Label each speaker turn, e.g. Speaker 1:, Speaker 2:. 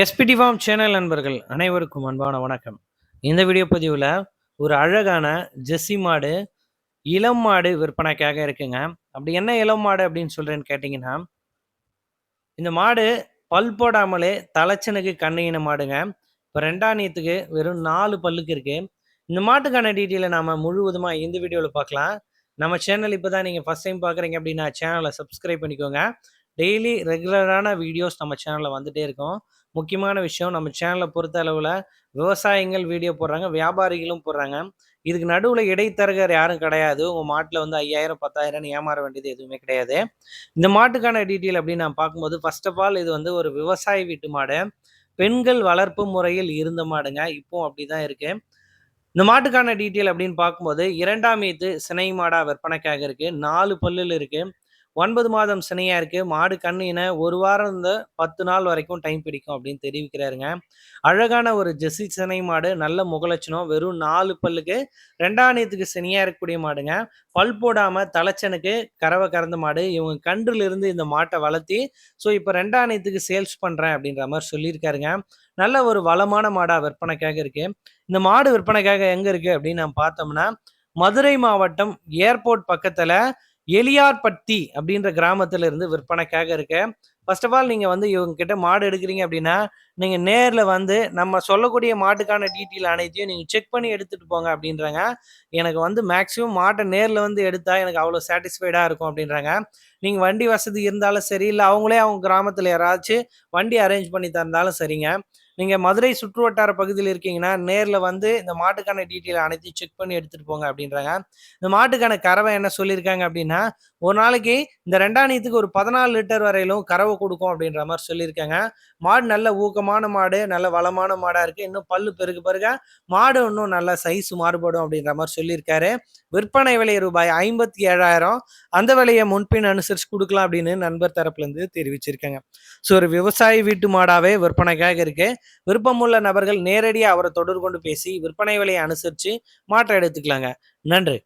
Speaker 1: SPD form channel நண்பர்கள் அனைவருக்கும் அன்பான வணக்கம். இந்த வீடியோ பதிவில் ஒரு அழகான ஜெஸ்ஸி மாடு இளம் மாடு விற்பனைக்காக இருக்குங்க. அப்படி என்ன இளம் மாடு அப்படின்னு சொல்கிறேன்னு கேட்டிங்கன்னா இந்த மாடு பல் போடாமலே தலைச்சனுக்கு கண்ணையின மாடுங்க. இப்போ ரெண்டாணியத்துக்கு வெறும் நாலு பல்லுக்கு இருக்குது இந்த மாட்டுக்கான டீட்டெயிலை நாம் முழுவதுமாக இந்த வீடியோவில் பார்க்கலாம். நம்ம சேனல் இப்போ தான் நீங்கள் ஃபஸ்ட் டைம் பார்க்குறீங்க அப்படின்னா சேனலை சப்ஸ்கிரைப் பண்ணிக்கோங்க. டெய்லி ரெகுலரான வீடியோஸ் நம்ம சேனலில் வந்துகிட்டே இருக்கும். முக்கியமான விஷயம் நம்ம சேனலை பொறுத்த அளவில் விவசாயிகள் வீடியோ போடுறாங்க வியாபாரிகளும் போடுறாங்க. இதுக்கு நடுவில் இடைத்தரகர் யாரும் கிடையாது. உங்கள் மாட்டில் வந்து ஐயாயிரம் பத்தாயிரம்னு ஏமாற வேண்டியது எதுவுமே கிடையாது. இந்த மாட்டுக்கான டீட்டெயில் அப்படின்னு நான் பார்க்கும்போது ஃபர்ஸ்ட் ஆஃப் ஆல் இது வந்து ஒரு விவசாய வீட்டு மாடு. பெண்கள் வளர்ப்பு முறையில் இருந்த மாடுங்க. இப்போ அப்படி தான் இருக்குது இந்த மாட்டுக்கான டீட்டெயில் அப்படின்னு பார்க்கும்போது இரண்டாம் ஈத்து சினை மாடா விற்பனைக்காக இருக்குது நாலு பல்லில் இருக்குது ஒன்பது மாதம் சினையாக இருக்குது மாடு கண்ணின ஒரு வாரம் இந்த பத்து நாள் வரைக்கும் டைம் பிடிக்கும் அப்படின்னு தெரிவிக்கிறாருங்க. அழகான ஒரு ஜெர்சி சினை மாடு நல்ல முகலட்சணம். வெறும் நாலு பல்லுக்கு ரெண்டாணியத்துக்கு சினையாக இருக்கக்கூடிய மாடுங்க. பல் போடாமல் தலைச்சனுக்கு கறவை கறந்த மாடு. இவங்க கன்றிலிருந்து இந்த மாட்டை வளர்த்தி ஸோ இப்போ ரெண்டாணியத்துக்கு சேல்ஸ் பண்ணுறேன் அப்படின்ற மாதிரி சொல்லியிருக்காருங்க. நல்ல ஒரு வளமான மாடாக விற்பனைக்காக இருக்குது இந்த மாடு விற்பனைக்காக எங்கே இருக்குது அப்படின்னு நம்ம பார்த்தோம்னா மதுரை மாவட்டம் ஏர்போர்ட் பக்கத்தில் எலியார்பட்டி அப்படின்ற கிராமத்துல இருந்து விற்பனைக்காக இருக்க ஃபர்ஸ்ட் ஆஃப் ஆல் நீங்கள் வந்து இவங்க கிட்ட மாடு எடுக்கிறீங்க அப்படின்னா நீங்கள் நேரில் வந்து நம்ம சொல்லக்கூடிய மாட்டுக்கான டீட்டெயில் அனைத்தையும் நீங்கள் செக் பண்ணி எடுத்துகிட்டு போங்க அப்படின்றாங்க. எனக்கு வந்து மேக்ஸிமம் மாட்டை நேரில் வந்து எடுத்தால் எனக்கு அவ்வளோ சாட்டிஸ்ஃபைடாக இருக்கும் அப்படின்றாங்க. நீங்கள் வண்டி வசதி இருந்தாலும் சரி இல்லை அவங்களே அவங்க கிராமத்தில் யாராச்சும் வண்டி அரேஞ்ச் பண்ணி தந்தாலும் சரிங்க. நீங்கள் மதுரை சுற்று வட்டார பகுதியில் இருக்கீங்கன்னா நேரில் வந்து இந்த மாட்டுக்கான டீட்டெயில் அனைத்தையும் செக் பண்ணி எடுத்துகிட்டு போங்க அப்படின்றாங்க. இந்த மாட்டுக்கான கறவை என்ன சொல்லியிருக்காங்க அப்படின்னா ஒரு நாளைக்கு இந்த ரெண்டாணியத்துக்கு ஒரு பதினாலு லிட்டர் வரையிலும் கறவை கொடுக்கும் அப்படின்ற மாதிரி சொல்லியிருக்காங்க. மாடு நல்ல ஊக்கமான மாடு நல்ல வளமான மாடாக இருக்குது இன்னும் பல்லு பெருக பெருக மாடு இன்னும் நல்ல சைஸ் மாறுபடும் அப்படின்ற மாதிரி சொல்லியிருக்காரு. விற்பனை விலை ரூபாய் ஐம்பத்தி ஏழாயிரம். அந்த விலையை முன்பின் அனுசரித்து கொடுக்கலாம் அப்படின்னு நண்பர் தரப்புலேருந்து தெரிவிச்சிருக்கேங்க தெரிவிச்சிருக்காங்க. ஸோ ஒரு விவசாய வீட்டு மாடாகவே விற்பனைக்காக இருக்குது விருப்பமுள்ள நபர்கள் நேரடியாக அவரை தொடர்பு கொண்டு பேசி விற்பனை விலையை அனுசரித்து மாற்றம் எடுத்துக்கலாங்க. நன்றி.